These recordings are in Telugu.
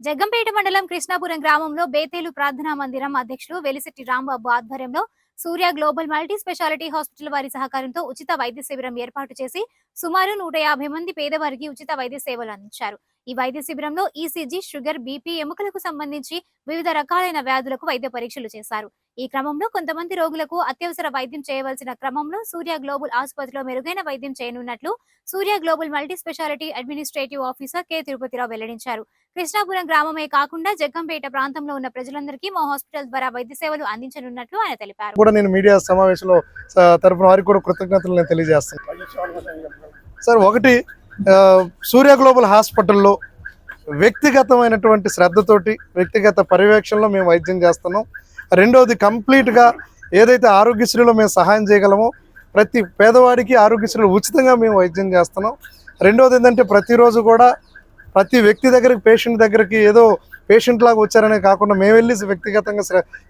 జగ్గంపేట మండలం కృష్ణాపురం గ్రామంలో బేతేలు ప్రార్థనా మందిరం అధ్యక్షులు వెలిసిట్టి రాంబాబు ఆధ్వర్యంలో Surya global multi speciality hospital వారి సహకారంతో ఉచిత వైద్య శిబిరం ఏర్పాటు చేసి సుమారు నూట యాభై మంది పేదవారికి ఉచిత వైద్య సేవలు అందించారు. ఈ వైద్య శిబిరంలో ఈసీజీ షుగర్ బీపీ ఎముకలకు సంబంధించి వివిధ రకాలైన వ్యాధులకు వైద్య పరీక్షలు చేశారు. ఈ క్రమంలో కొంతమంది రోగులకు అత్యవసర వైద్యం చేయవలసిన క్రమంలో సూర్య గ్లోబల్ ఆసుపత్రిలో మెరుగైన వైద్యం చేయనున్నట్లు Surya global multi speciality administrative officer K. Tirupatirao వెల్లడించారు. కృష్ణాపురం గ్రామమే కాకుండా జగ్గంపేట ప్రాంతంలో ఉన్న ప్రజలందరికీ మా హాస్పిటల్ ద్వారా వైద్య సేవలు అందించనున్నట్లు ఆయన తెలిపారు. కూడా నేను మీడియా సమావేశంలో తరపున వారికి కూడా కృతజ్ఞతలు నేను తెలియజేస్తాను సార్ ఒకటి సూర్య గ్లోబల్ హాస్పిటల్లో వ్యక్తిగతమైనటువంటి శ్రద్ధతోటి వ్యక్తిగత పర్యవేక్షణలో మేము వైద్యం చేస్తున్నాం. రెండవది కంప్లీట్గా ఏదైతే ఆరోగ్యశ్రీలో మేము సహాయం చేయగలమో ప్రతి పేదవాడికి ఆరోగ్యశ్రీలు ఉచితంగా మేము వైద్యం చేస్తున్నాం. రెండవది ఏంటంటే ప్రతిరోజు కూడా ప్రతి వ్యక్తి దగ్గరికి పేషెంట్ దగ్గరికి ఏదో పేషెంట్ లాగా వచ్చారనే కాకుండా మేము వెళ్ళి వ్యక్తిగతంగా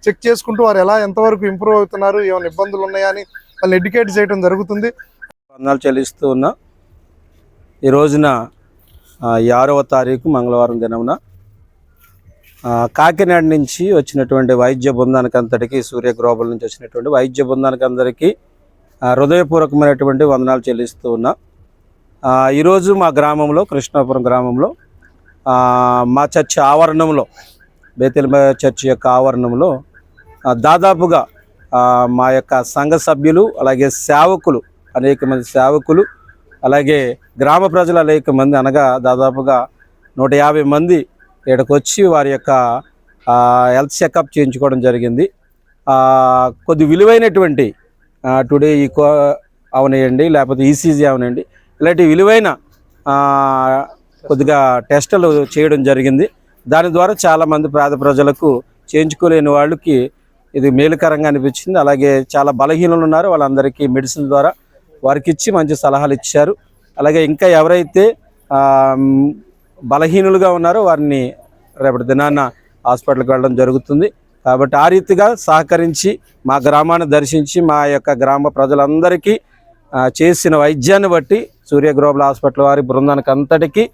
చెక్ చేసుకుంటూ వారు ఎలా ఎంతవరకు ఇంప్రూవ్ అవుతున్నారు ఏమైనా ఇబ్బందులు ఉన్నాయా అని వాళ్ళని ఎడ్యుకేట్ చేయడం జరుగుతుంది. వందనాలు చెల్లిస్తూ ఉన్నా. ఈ రోజున ఆరవ తారీఖు మంగళవారం దినమున కాకినాడ నుంచి వచ్చినటువంటి వైద్య బృందానికి అంతటికి సూర్య గ్లోబల్ నుంచి వచ్చినటువంటి వైద్య బృందానికి అందరికీ హృదయపూర్వకమైనటువంటి వందనాలు చెల్లిస్తూ ఉన్నా. ఈరోజు మా గ్రామంలో కృష్ణాపురం గ్రామంలో మా చర్చి ఆవరణంలో బేతెల్ చర్చి యొక్క ఆవరణంలో దాదాపుగా మా యొక్క సంఘ సభ్యులు అలాగే సేవకులు అనేక మంది సేవకులు అలాగే గ్రామ ప్రజలు అనేక మంది అనగా దాదాపుగా నూట యాభై మంది ఇక్కడికొచ్చి వారి యొక్క హెల్త్ చెకప్ చేయించుకోవడం జరిగింది. కొద్ది విలువైనటువంటి టుడే ఈకో అవనియండి లేకపోతే ఈసీజీ అవనండి ఇలాంటి విలువైన కొద్దిగా టెస్టులు చేయడం జరిగింది. దాని ద్వారా చాలామంది పేద ప్రజలకు చేయించుకోలేని వాళ్ళకి ఇది మేలుకరంగా అనిపించింది. అలాగే చాలా బలహీనలు ఉన్నారు. వాళ్ళందరికీ మెడిసిన్ ద్వారా వారికి ఇచ్చి మంచి సలహాలు ఇచ్చారు. అలాగే ఇంకా ఎవరైతే బలహీనులుగా ఉన్నారో వారిని రేపటి దినాన హాస్పిటల్కి వెళ్ళడం జరుగుతుంది. కాబట్టి ఆ రీతిగా సహకరించి మా గ్రామాన్ని దర్శించి మా యొక్క గ్రామ ప్రజలందరికీ చేసిన వైద్యాన్ని బట్టి సూర్య గ్లోబల్ హాస్పిటల్ వారి బృందానికి అంతటికీ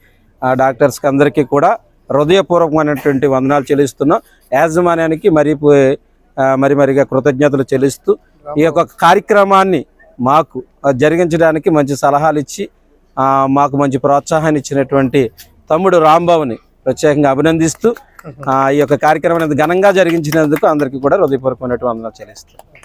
డాక్టర్స్కి అందరికీ కూడా హృదయపూర్వకమైనటువంటి వందనాలు చెల్లిస్తున్నాం. యాజమాన్యానికి మరి మరి మరిగా కృతజ్ఞతలు చెల్లిస్తూ ఈ యొక్క కార్యక్రమాన్ని మాకు జరిగించడానికి మంచి సలహాలు ఇచ్చి మాకు మంచి ప్రోత్సాహాన్ని ఇచ్చినటువంటి తమ్ముడు రాంబాబుని ప్రత్యేకంగా అభినందిస్తూ ఈ యొక్క కార్యక్రమాన్ని ఘనంగా జరిగించినందుకు అందరికీ కూడా హృదయపూర్వకమైనటువంటి వందనాలు చెల్లిస్తాను